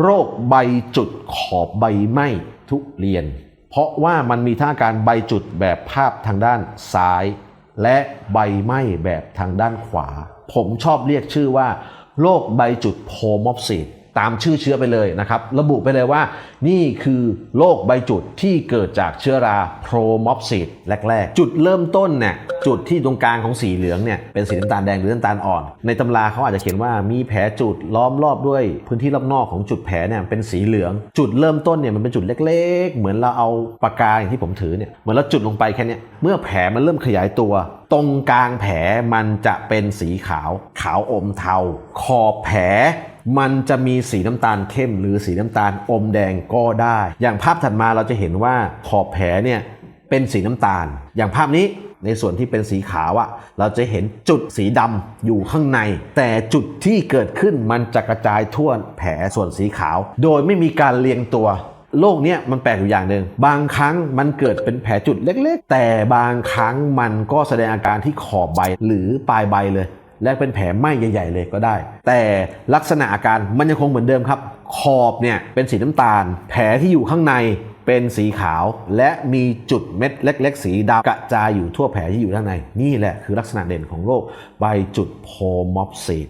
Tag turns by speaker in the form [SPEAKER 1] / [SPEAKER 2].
[SPEAKER 1] โรคใบจุดขอบใบไหม้ทุเรียน เพราะว่ามันมีท่าการใบจุดแบบภาพทางด้านซ้าย และใบไหม้แบบทางด้านขวา ผมชอบเรียกชื่อว่าโรคใบจุดโพมอปซิสตามชื่อเชื้อไปเลยนะครับ ระบุไปเลยว่า นี่คือโรคใบจุดที่เกิดจากเชื้อราโพมอปซิสแรกๆ จุดเริ่มต้นเนี่ย จุดที่ตรงกลางของสีเหลืองเนี่ยเป็นสีน้ำตาลแดงหรือน้ำตาลอ่อน ในตำราเขาอาจจะเขียนว่ามีแผลจุดล้อมรอบด้วยพื้นที่รอบนอกของจุดแผลเนี่ยเป็นสีเหลือง จุดเริ่มต้นเนี่ยมันเป็นจุดเล็ก ๆ เหมือนเราเอาปากกาอย่างที่ผมถือเนี่ยเหมือนเราจุดลงไปแค่นี้เมื่อแผลมันเริ่มขยายตัว ตรงกลางแผลมันจะเป็นสีขาว ขาวอมเทา ขอบแผลมันจะมีสีน้ำตาลเข้มหรือสีน้ำตาลอมแดงก็ได้ อย่างภาพถัดมาเราจะเห็นว่าขอบแผลเนี่ย เป็นสีน้ำตาล อย่างภาพนี้ในส่วนที่เป็นสีขาวอะเราจะเห็นจุดสีดำอยู่ข้างใน แต่จุดที่เกิดขึ้นมันจะกระจายทั่วแผลส่วนสีขาว โดยไม่มีการเรียงตัวโรคเนี้ยมันแปลกอยู่อย่างหนึ่งบางครั้งมันเกิดเป็นแผลจุดเล็ก ๆ แต่บางครั้งมันก็แสดงอาการที่ขอบใบหรือปลายใบเลย และเป็นแผลไหม้ใหญ่ ๆ เลยก็ได้ แต่ลักษณะอาการมันยังคงเหมือนเดิมครับ ขอบเนี่ยเป็นสีน้ำตาล แผลที่อยู่ข้างใน เป็นสีขาวและมีจุดเม็ดเล็ก ๆ สีดำกระจายอยู่ทั่วแผลที่อยู่ด้านใน นี่แหละคือลักษณะเด่นของโรคใบจุดโพมอฟซีด